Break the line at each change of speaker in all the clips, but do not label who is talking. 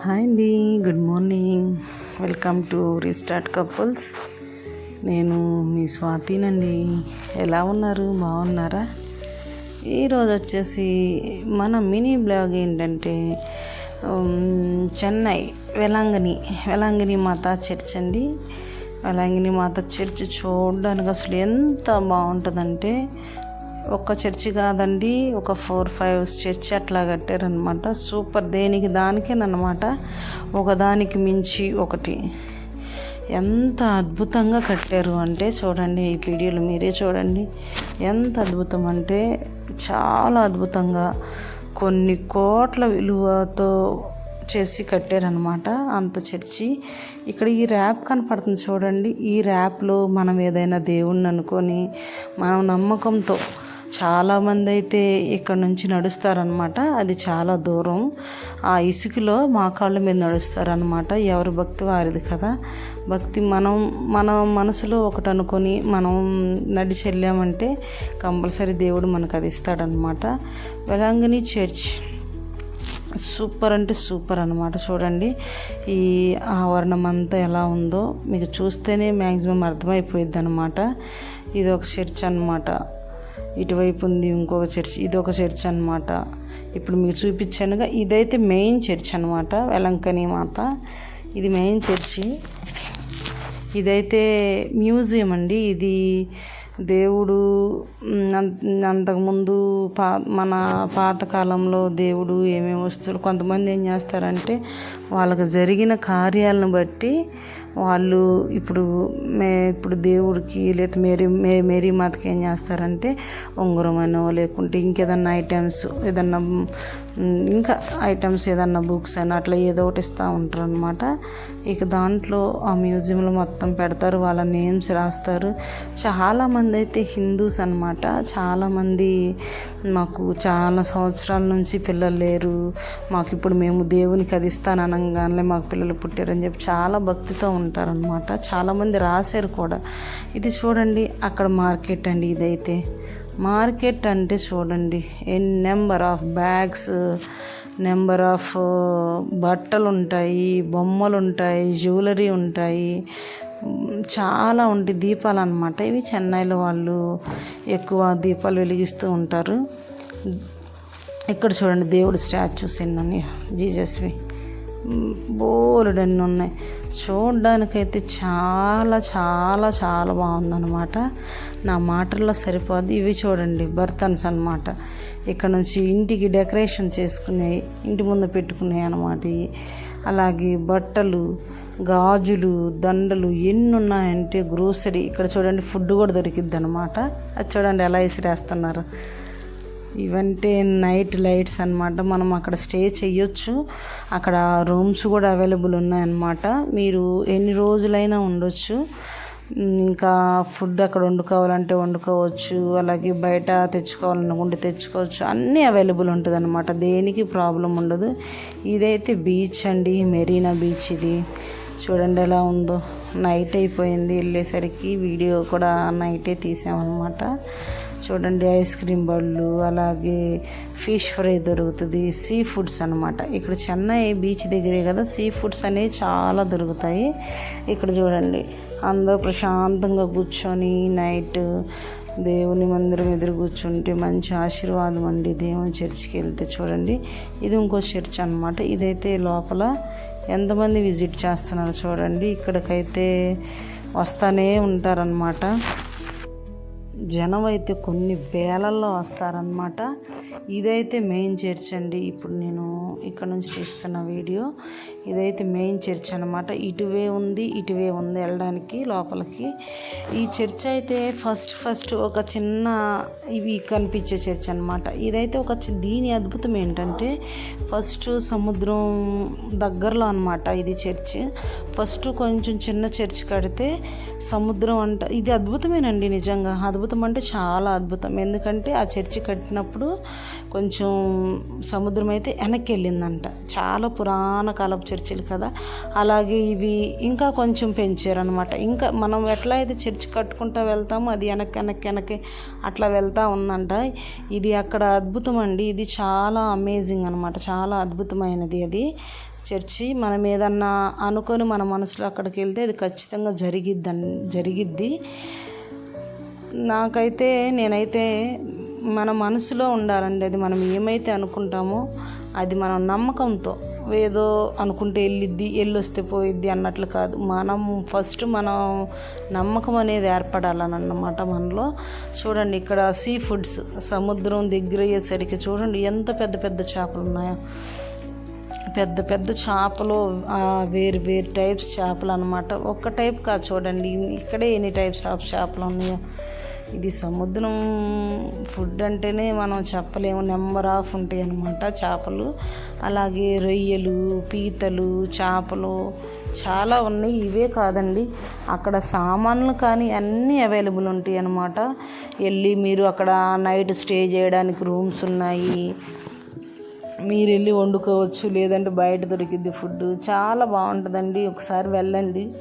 Hi అండి good morning. Welcome to restart couples. నేను మీ స్వాతినండి. ఎలా ఉన్నారు? బాగున్నారా? ఈరోజు వచ్చేసి మన మినీ బ్లాగ్ ఏంటంటే చెన్నై వెలాంగిని వెలాంగిని మాత చర్చ్ అండి. వెలాంగిని మాత చర్చ్ చూడడానికి అసలు ఎంత బాగుంటుందంటే ఒక్క చర్చి కాదండి ఒక ఫోర్ ఫైవ్ చర్చి అట్లా కట్టారనమాట సూపర్. దేనికి? దానికేనమాట ఒకదానికి మించి ఒకటి. ఎంత అద్భుతంగా కట్టారు అంటే చూడండి ఈ వీడియోలు మీరే చూడండి. ఎంత అద్భుతం అంటే చాలా అద్భుతంగా కొన్ని కోట్ల విలువతో చేసి కట్టారనమాట అంత చర్చి. ఇక్కడ ఈ ర్యాప్ కనపడుతుంది చూడండి. ఈ ర్యాప్లో మనం ఏదైనా దేవుణ్ణి అనుకొని మనం నమ్మకంతో చాలామంది అయితే ఇక్కడ నుంచి నడుస్తారనమాట అది చాలా దూరం. ఆ ఇసుకలో మా కాళ్ళ మీద నడుస్తారనమాట ఎవరి భక్తి వారిది కదా. భక్తి మనం మన మనసులో ఒకటి అనుకొని మనం నడిచి వెళ్ళామంటే కంపల్సరీ దేవుడు మనకు అది ఇస్తాడనమాట వెలాంగిని చర్చ్. సూపర్ అంటే సూపర్ అనమాట చూడండి ఈ ఆవరణం అంతా ఎలా ఉందో. మీకు చూస్తేనే మ్యాక్సిమం అర్థమైపోయిద్ది అనమాట ఇది ఒక చర్చ్ అనమాట ఇటువైపు ఉంది ఇంకొక చర్చ్ ఇది ఒక చర్చ్ అనమాట ఇప్పుడు మీకు చూపించానుగా ఇదైతే మెయిన్ చర్చ్ అనమాట వెలంకని మాత. ఇది మెయిన్ చర్చి. ఇదైతే మ్యూజియం అండి. ఇది దేవుడు అంతకుముందు పా మన పాతకాలంలో దేవుడు ఏమేమి వస్తువులు కొంతమంది ఏం చేస్తారంటే వాళ్ళకు జరిగిన కార్యాలను బట్టి వాళ్ళు ఇప్పుడు మే ఇప్పుడు దేవుడికి లేదా మేరీ మే మేరీ మాతకి ఏం చేస్తారంటే ఉంగరం లేకుంటే ఇంకేదన్నా ఐటమ్స్ ఏదన్నా ఇంకా ఐటమ్స్ ఏదన్నా బుక్స్ అని అట్లా ఏదో ఒకటి ఇస్తూ ఉంటారు అనమాట ఇక దాంట్లో ఆ మ్యూజియంలో మొత్తం పెడతారు వాళ్ళ నేమ్స్ రాస్తారు. చాలామంది అయితే హిందూస్ అనమాట చాలామంది మాకు చాలా సంవత్సరాల నుంచి పిల్లలు లేరు. మాకు ఇప్పుడు మేము దేవునికి అది ఇస్తాను అనగానే మాకు పిల్లలు పుట్టారని చెప్పి చాలా భక్తితో ఉంటారనమాట చాలామంది రాశారు కూడా. ఇది చూడండి అక్కడ మార్కెట్ అండి ఇదైతే. మార్కెట్ అంటే చూడండి. N number of bags number of బట్టలు ఉంటాయి బొమ్మలు ఉంటాయి జ్యువెలరీ ఉంటాయి. చాలా ఉంటాయి దీపాలు అనమాట ఇవి చెన్నైలో వాళ్ళు ఎక్కువ దీపాలు వెలిగిస్తూ ఉంటారు. ఇక్కడ చూడండి దేవుడు స్టాచ్యూస్ ఎన్ని ఉన్నాయి. జీజస్వి బోలెడు ఎన్ని ఉన్నాయి. చూడడానికైతే చాలా చాలా చాలా బాగుందన్నమాట. నా మాటల్లో సరిపోదు ఇవి చూడండి బర్తన్స్ అన్నమాట. ఇక్కడ నుంచి ఇంటికి డెకరేషన్ చేసుకునే ఇంటి ముందు పెట్టుకునే అనమాట అలాగే బట్టలు గాజులు దండలు ఎన్ని ఉన్నాయంటే గ్రోసరీ. ఇక్కడ చూడండి ఫుడ్ కూడా దొరికిద్ది అనమాట అది చూడండి ఎలా ఇసిరేస్తున్నారు. ఇవంటే నైట్ లైట్స్ అన్నమాట. మనం అక్కడ స్టే చేయొచ్చు అక్కడ రూమ్స్ కూడా అవైలబుల్ ఉన్నాయన్నమాట. మీరు ఎన్ని రోజులైనా ఉండొచ్చు. ఇంకా ఫుడ్ అక్కడ వండుకోవాలంటే వండుకోవచ్చు. అలాగే బయట తెచ్చుకోవాలనుకుంటే తెచ్చుకోవచ్చు. అన్నీ అవైలబుల్ ఉంటుంది అనమాట దేనికి ప్రాబ్లం ఉండదు. ఇదైతే బీచ్ అండి. మెరీనా బీచ్ ఇది. చూడండి ఎలా ఉందో. నైట్ అయిపోయింది. వెళ్ళేసరికి వీడియో కూడా నైటే తీసామన్నమాట. చూడండి ఐస్ క్రీమ్ బళ్ళు అలాగే ఫిష్ ఫ్రై దొరుకుతుంది సీ ఫుడ్స్ అనమాట ఇక్కడ చెన్నై బీచ్ దగ్గరే కదా సీ ఫుడ్స్ అనేవి చాలా దొరుకుతాయి. ఇక్కడ చూడండి అందరూ ప్రశాంతంగా కూర్చొని నైట్ దేవుని మందిరం ఎదురు కూర్చుంటే మంచి ఆశీర్వాదం అండి దేవుని చర్చికి వెళ్తే చూడండి. ఇది ఇంకో చర్చ్ అనమాట ఇదైతే లోపల ఎంతమంది విజిట్ చేస్తున్నారు చూడండి. ఇక్కడికైతే వస్తానే ఉంటారనమాట జనం అయితే కొన్ని వేలల్లో వస్తారనమాట ఇదైతే మెయిన్ చర్చ్ అండి. ఇప్పుడు నేను ఇక్కడ నుంచి తీస్తున్న వీడియో. ఇదైతే మెయిన్ చర్చ్ అనమాట ఇటువే ఉంది ఇటువే ఉంది వెళ్ళడానికి లోపలికి. ఈ చర్చ్ అయితే ఫస్ట్ ఫస్ట్ ఒక చిన్న ఇవి కనిపించే చర్చ్ అనమాట ఇదైతే ఒక దీని అద్భుతం ఏంటంటే ఫస్ట్ సముద్రం దగ్గరలో అనమాట ఇది చర్చ్. ఫస్ట్ కొంచెం చిన్న చర్చ్ కడితే సముద్రం అంట ఇది అద్భుతమేనండి నిజంగా. అద్భుతం అంటే చాలా అద్భుతం. ఎందుకంటే ఆ చర్చి కట్టినప్పుడు కొంచెం సముద్రం అయితే వెనక్కి వెళ్ళిందంట చాలా పురాణ కాలపు చర్చిలు కదా. అలాగే ఇవి ఇంకా కొంచెం పెంచారనమాట ఇంకా మనం ఎట్లా అయితే చర్చి కట్టుకుంటూ వెళ్తామో అది వెనక్కి వెనక్కి వెనక్కి అట్లా వెళ్తూ ఉందంట. ఇది అక్కడ అద్భుతం అండి ఇది చాలా అమేజింగ్ అనమాట చాలా అద్భుతమైనది అది చర్చి. మనం ఏదన్నా అనుకొని మన మనసులో అక్కడికి వెళ్తే అది ఖచ్చితంగా జరిగిద్ది జరిగిద్ది. నాకైతే నేనైతే మన మనసులో ఉండాలండి. అది మనం ఏమైతే అనుకుంటామో అది మనం నమ్మకంతో. ఏదో అనుకుంటే వెళ్ళిద్ది వెళ్ళొస్తే పోయిద్ది అన్నట్లు కాదు. మనం ఫస్ట్ మనం నమ్మకం అనేది ఏర్పడాలని అన్నమాట మనలో. చూడండి ఇక్కడ సీ ఫుడ్స్ సముద్రం దగ్గర అయ్యేసరికి చూడండి ఎంత పెద్ద పెద్ద చేపలు ఉన్నాయో. పెద్ద పెద్ద చేపలు వేరు వేరు టైప్స్ చేపలు అనమాట ఒక్క టైప్ కాదు చూడండి. ఇక్కడే ఎన్ని టైప్స్ ఆఫ్ చేపలు ఉన్నాయో. ఇది సముద్రం ఫుడ్ అంటేనే మనం చెప్పలేము. నెంబర్ ఆఫ్ ఉంటాయి అన్నమాట చేపలు. అలాగే రొయ్యలు పీతలు చేపలు చాలా ఉన్నాయి. ఇవే కాదండి. అక్కడ సామాన్లు కానీ అన్నీ అవైలబుల్ ఉంటాయి అన్నమాట. వెళ్ళి మీరు అక్కడ నైట్ స్టే చేయడానికి రూమ్స్ ఉన్నాయి. మీరు వెళ్ళి వండుకోవచ్చు. లేదంటే బయట దొరికిద్ది ఫుడ్ చాలా బాగుంటుందండి. ఒకసారి వెళ్ళండి.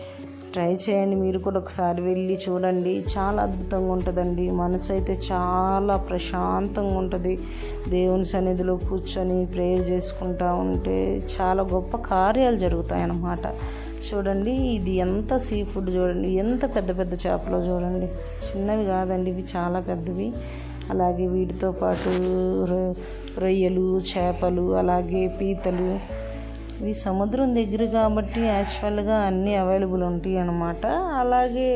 ట్రై చేయండి. మీరు కూడా ఒకసారి వెళ్ళి చూడండి. చాలా అద్భుతంగా ఉంటుందండి. మనసు అయితే చాలా ప్రశాంతంగా ఉంటుంది. దేవుని సన్నిధిలో కూర్చొని ప్రేయర్ చేసుకుంటా ఉంటే చాలా గొప్ప కార్యాలు జరుగుతాయి అన్నమాట చూడండి ఇది ఎంత సీ ఫుడ్ చూడండి. ఎంత పెద్ద పెద్ద చేపలో చూడండి. చిన్నవి కాదండి ఇవి చాలా పెద్దవి. అలాగే వీటితో పాటు రొయ్యలు చేపలు అలాగే పీతలు ఇది సముద్రం దగ్గర కాబట్టి యాక్చువల్గా అన్నీ అవైలబుల్ ఉంటాయి అన్నమాట. అలాగే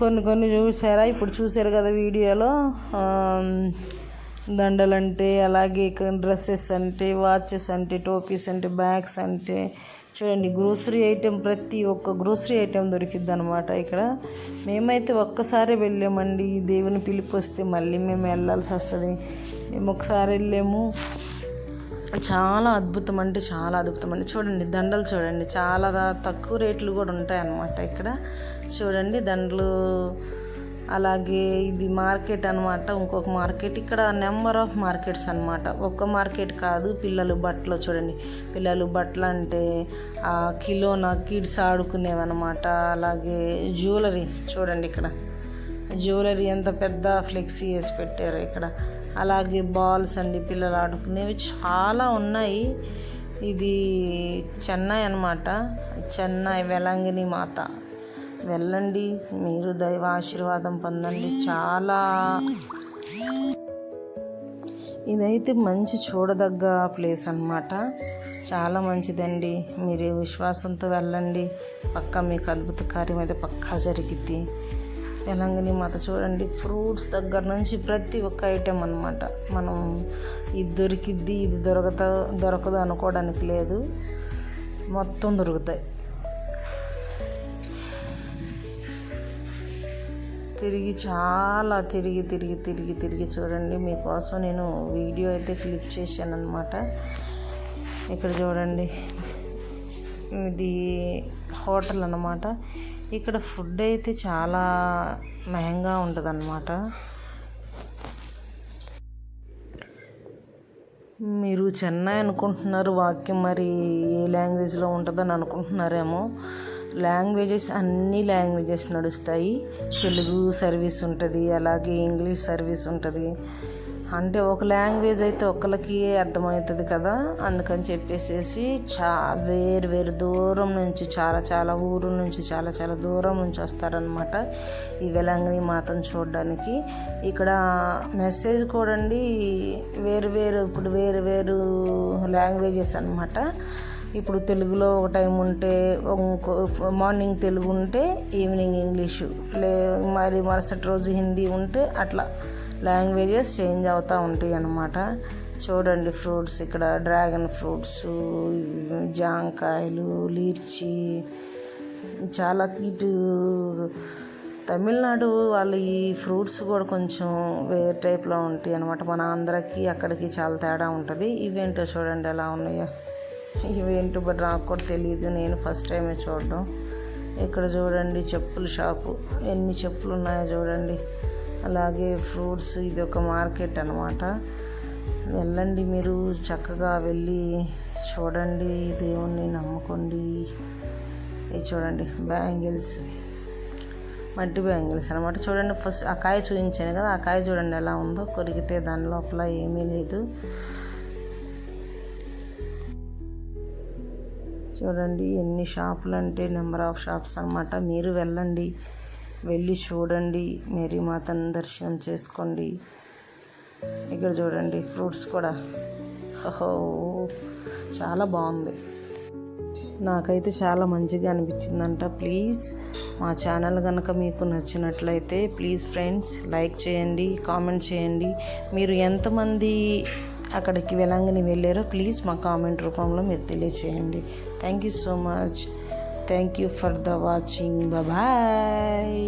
కొన్ని కొన్ని చూసారా? ఇప్పుడు చూసారు కదా వీడియోలో దండలు అంటే అలాగే డ్రెస్సెస్ అంటే వాచెస్ అంటే టోపీస్ అంటే బ్యాగ్స్ అంటే చూడండి గ్రోసరీ ఐటెం ప్రతి ఒక్క గ్రోసరీ ఐటెం దొరికిద్ది అనమాట ఇక్కడ. మేమైతే ఒక్కసారి వెళ్ళామండి దేవుని పిలిపి వస్తే మళ్ళీ మేము వెళ్ళాల్సి వస్తుంది. మేము ఒకసారి వెళ్ళాము. చాలా అద్భుతం అంటే చాలా అద్భుతం అండి చూడండి దండలు చూడండి చాలా తక్కువ రేట్లు కూడా ఉంటాయన్నమాట ఇక్కడ. చూడండి దండలు అలాగే ఇది మార్కెట్ అనమాట ఇంకొక మార్కెట్ ఇక్కడ నెంబర్ ఆఫ్ మార్కెట్స్ అనమాట ఒక్క మార్కెట్ కాదు పిల్లలు బట్టలు చూడండి. పిల్లలు బట్టలు అంటే కిలోన కిడ్స్ ఆడుకునేవన్నమాట. అలాగే జ్యువెలరీ చూడండి ఇక్కడ. జ్యువెలరీ ఎంత పెద్ద ఫ్లెక్సీ వేసి పెట్టారు ఇక్కడ. అలాగే బాల్స్ అండి పిల్లలు ఆడుకునేవి చాలా ఉన్నాయి. ఇది చెన్నై అనమాట చెన్నై వెలంగిని మాత. వెళ్ళండి మీరు దైవ ఆశీర్వాదం పొందండి. చాలా ఇదైతే మంచి చూడదగ్గ ప్లేస్ అనమాట చాలా మంచిదండి. మీరు విశ్వాసంతో వెళ్ళండి. పక్కా మీకు అద్భుత కార్యం అయితే పక్కా జరిగిద్ది. తెలంగాణ మాత చూడండి ఫ్రూట్స్ దగ్గర నుంచి ప్రతి ఒక్క ఐటెం అనమాట మనం ఇది దొరికిద్ది ఇది దొరకత దొరకదు అనుకోవడానికి లేదు. మొత్తం దొరుకుతాయి. తిరిగి చాలా తిరిగి తిరిగి తిరిగి తిరిగి చూడండి. మీకోసం నేను వీడియో అయితే క్లిక్ చేశాను అనమాట ఇక్కడ చూడండి. ఇది హోటల్ అనమాట ఇక్కడ ఫుడ్ అయితే చాలా మహంగా ఉంటుంది అన్నమాట మీరు చెన్నై అనుకుంటున్నారు వాక్యం మరి ఏ లాంగ్వేజ్లో ఉంటుందని అనుకుంటున్నారేమో. లాంగ్వేజెస్ అన్ని లాంగ్వేజెస్ నడుస్తాయి. తెలుగు సర్వీస్ ఉంటుంది అలాగే ఇంగ్లీష్ సర్వీస్ ఉంటుంది. అంటే ఒక లాంగ్వేజ్ అయితే ఒకరికి అర్థమవుతుంది కదా అందుకని చెప్పేసి చా వేరు వేరు దూరం నుంచి చాలా చాలా ఊరు నుంచి చాలా చాలా దూరం నుంచి వస్తారనమాట ఈ వెలంగిని మాతను చూడడానికి. ఇక్కడ మెసేజ్ కూడా వేరు వేరు ఇప్పుడు వేరు వేరు లాంగ్వేజెస్ అనమాట ఇప్పుడు తెలుగులో ఒక టైం ఉంటే ఇంకో మార్నింగ్ తెలుగు ఉంటే ఈవినింగ్ ఇంగ్లీషు. లే మరి మరుసటి రోజు హిందీ ఉంటే అట్లా. లాంగ్వేజెస్ చేంజ్ అవుతూ ఉంటాయి అన్నమాట. చూడండి ఫ్రూట్స్ ఇక్కడ డ్రాగన్ ఫ్రూట్స్ జాంకాయలు లీర్చి చాలా ఇటు తమిళనాడు వాళ్ళ ఈ ఫ్రూట్స్ కూడా కొంచెం వేరే టైప్లో ఉంటాయి అనమాట మన ఆంధ్రకి అక్కడికి చాలా తేడా ఉంటుంది. ఇవేంటో చూడండి ఎలా ఉన్నాయో. ఇవేంటో బట్ నాకు కూడా తెలియదు నేను ఫస్ట్ టైమే చూడడం. ఇక్కడ చూడండి చెప్పుల షాపు. ఎన్ని చెప్పులు ఉన్నాయో చూడండి. అలాగే ఫ్రూట్స్ ఇది ఒక మార్కెట్ అనమాట వెళ్ళండి మీరు చక్కగా వెళ్ళి చూడండి దేవుణ్ణి నమ్ముకోండి. ఇది చూడండి బ్యాంగిల్స్. మట్టి బ్యాంగిల్స్ అనమాట చూడండి ఫస్ట్ ఆ కాయ చూపించాను కదా ఆ కాయ చూడండి ఎలా ఉందో. కొరికితే దాని లోపల ఏమీ లేదు. చూడండి ఎన్ని షాపులు అంటే నెంబర్ ఆఫ్ షాప్స్ అనమాట మీరు వెళ్ళండి. వెళ్ళి చూడండి మేరీమాతను దర్శనం చేసుకోండి. ఇక్కడ చూడండి ఫ్రూట్స్ కూడా. ఓహో చాలా బాగుంది. నాకైతే చాలా మంచిగా అనిపించిందంట. ప్లీజ్ మా ఛానల్ కనుక మీకు నచ్చినట్లయితే ప్లీజ్ ఫ్రెండ్స్ లైక్ చేయండి కామెంట్ చేయండి. మీరు ఎంతమంది అక్కడికి వెలంగిని వెళ్ళారో ప్లీజ్ మా కామెంట్ రూపంలో మీరు తెలియచేయండి. Thank you so much. Thank you for the watching bye